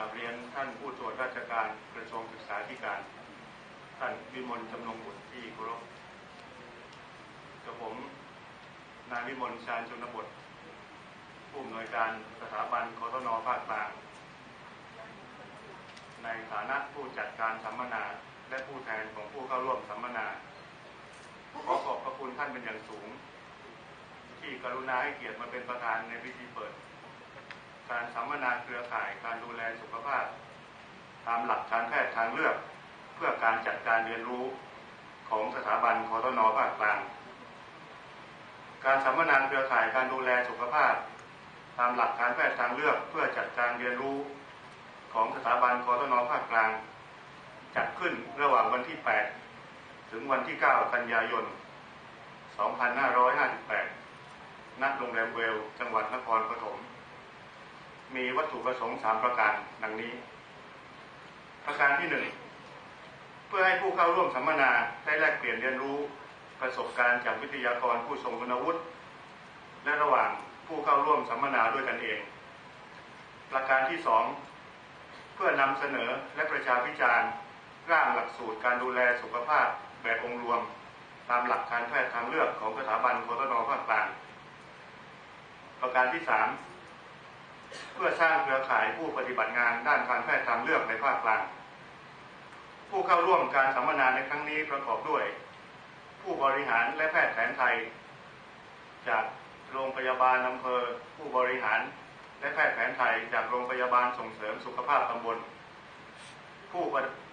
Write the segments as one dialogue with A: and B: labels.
A: ราบเรียนท่านผู้ตรวจราชการกระทรวงศึกษาธิการ ท่านวิมลจำนงบุตรที่เคารพกับผมนายวิมลชาญชนบทผู้อำนวยการสถาบันคอทนอภาคกลาง ในฐานะผู้จัดการสัมมนาและผู้แทนของผู้เข้าร่วมสัมมนา ขอขอบพระคุณท่านเป็นอย่างสูง ที่กรุณาให้เกียรติมาเป็นประธานในพิธีเปิด การสัมมนาเครือข่ายการดูแลสุขภาพ ตามหลักการแพทย์ทางเลือก เพื่อการจัดการเรียนรู้ของสถาบันคอทนภาคกลาง การสัมมนาเครือข่ายการดูแลสุขภาพ ตามหลักการแพทย์ทางเลือกเพื่อจัดการเรียนรู้ของสถาบันคอทนภาคกลาง จัดขึ้นระหว่างวันที่ 8 ถึงวันที่ 9 กันยายน 2558 ณ โรงแรมเวล จังหวัดนครปฐม มีวัตถุประสงค์3ประการดังนี้ ประการที่1เพื่อให้ผู้เข้าร่วมสัมมนาได้แลกเปลี่ยนเรียนรู้ประสบการณ์จากวิทยากรผู้ทรงคุณวุฒิและระหว่างผู้เข้าร่วมสัมมนาด้วยกันเอง ประการที่2เพื่อนำเสนอและประชาพิจารณ์ร่างหลักสูตรการดูแลสุขภาพแบบองค์รวม ตามหลักการแพทย์ทางเลือกของสถาบันโคตนภาคกลางประการที่3 เพื่อสร้างเครือข่ายผู้ปฏิบัติงานด้านการแพทย์ทางเลือกในภาคกลาง ผู้เข้าร่วมการสัมมนาในครั้งนี้ประกอบด้วย ผู้บริหารและแพทย์แผนไทย จากโรงพยาบาลอำเภอ ผู้บริหาร และแพทย์แผนไทย จากโรงพยาบาลส่งเสริมสุขภาพตำบล ผู้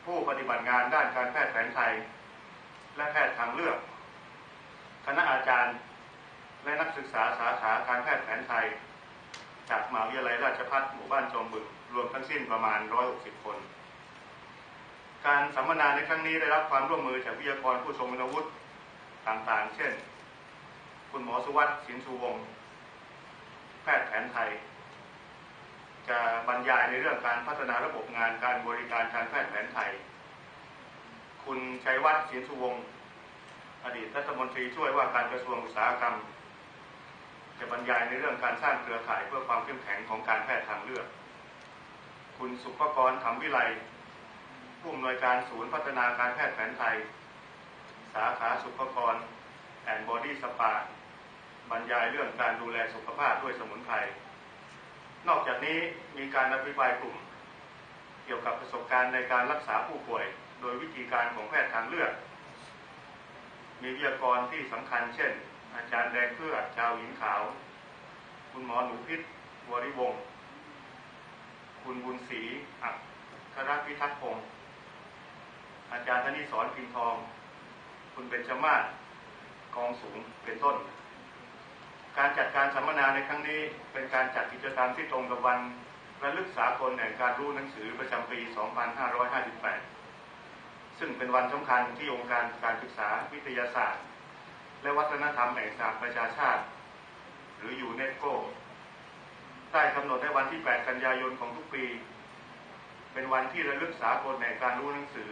A: ผู้ปฏิบัติงานด้านการแพทย์แผนไทย และแพทย์ทางเลือก คณะอาจารย์และนักศึกษาสาขาการแพทย์แผนไทย จากมหาวิทยาลัยราชภัฏหมู่บ้านจอมบึงรวมทั้งสิ้นประมาณ 160 คน การสัมมนาในครั้งนี้ได้รับความร่วมมือจากวิทยากรผู้ทรงคุณวุฒิต่างๆ เช่น คุณหมอสุวัสดิ์สินสุวงศ์แพทย์แผนไทย จะบรรยายในเรื่องการพัฒนาระบบงานการบริการการแพทย์แผนไทย คุณชัยวัฒน์สินสุวงศ์อดีตรัฐมนตรีช่วยว่าการกระทรวงอุตสาหกรรม จะบรรยายในเรื่องการสร้างเครือข่ายเพื่อความเข้มแข็งของการแพทย์ทางเลือก คุณสุภกรธรรมวิไลผู้อำนวยการศูนย์พัฒนาการแพทย์แผนไทย สาขาสุภกรแอนบอดี้สปาบรรยายเรื่องการดูแลสุขภาพด้วยสมุนไพร นอกจากนี้มีการอภิปรายกลุ่ม เกี่ยวกับประสบการณ์ในการรักษาผู้ป่วย โดยวิธีการของแพทย์ทางเลือก มีวิทยากรที่สำคัญเช่น อาจารย์แดงเพื่อชาวหินขาว คุณหมอหนูพิษวริวงศ์คุณบุญศรีอักครพิทักษ์พงศ์อาจารย์ธนิสรพิมพ์ทอง คุณเบญจมาศกองสูงเป็นต้น การจัดการสัมมนาในครั้งนี้เป็นการจัดกิจกรรมที่ตรงกับวันระลึกสากลแห่งการรู้หนังสือประจำปี 2558 ซึ่งเป็นวันสำคัญที่องค์การการศึกษาวิทยาศาสตร์ และวัฒนธรรมแห่งสหประชาชาติ หรือยูเนสโกได้กำหนดในวันที่ 8 กันยายนของทุกปี เป็นวันที่ระลึกสากลแห่งการรู้หนังสือ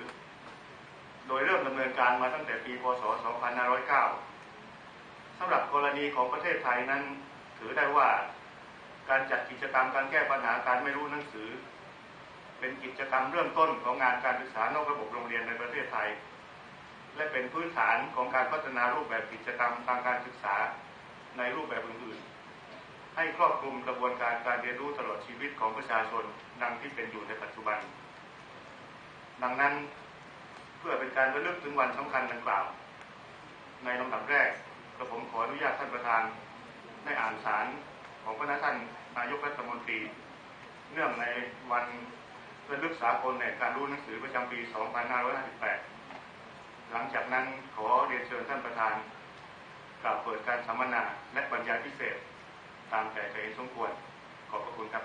A: โดยเริ่มดำเนินการมาตั้งแต่ปี พศ 2509 สำหรับกรณีของประเทศไทยนั้น ถือได้ว่าการจัดกิจกรรมการแก้ปัญหาการไม่รู้หนังสือ เป็นกิจกรรมเริ่มต้นของงานการศึกษานอกระบบโรงเรียนในประเทศไทย และเป็นพื้นฐานของการพัฒนารูปแบบกิจกรรมทางการศึกษาในรูปแบบอื่นๆ ให้ครอบคลุมกระบวนการการเรียนรู้ตลอดชีวิตของประชาชนดังที่เป็นอยู่ในปัจจุบัน ดังนั้นเพื่อเป็นการระลึกถึงวันสำคัญดังกล่าว ในลำดับแรกกระผมขออนุญาตท่านประธานได้อ่านสารของพระท่านนายกรัฐมนตรี เนื่องในวันระลึกสากลแห่งการรู้หนังสือประจำปี 2558 หลังจากนั้นขอเรียนเชิญท่านประธานกล่าวเปิดการสัมมนาและบรรยายพิเศษ ตามแต่ใจสมควรขอบพระคุณครับ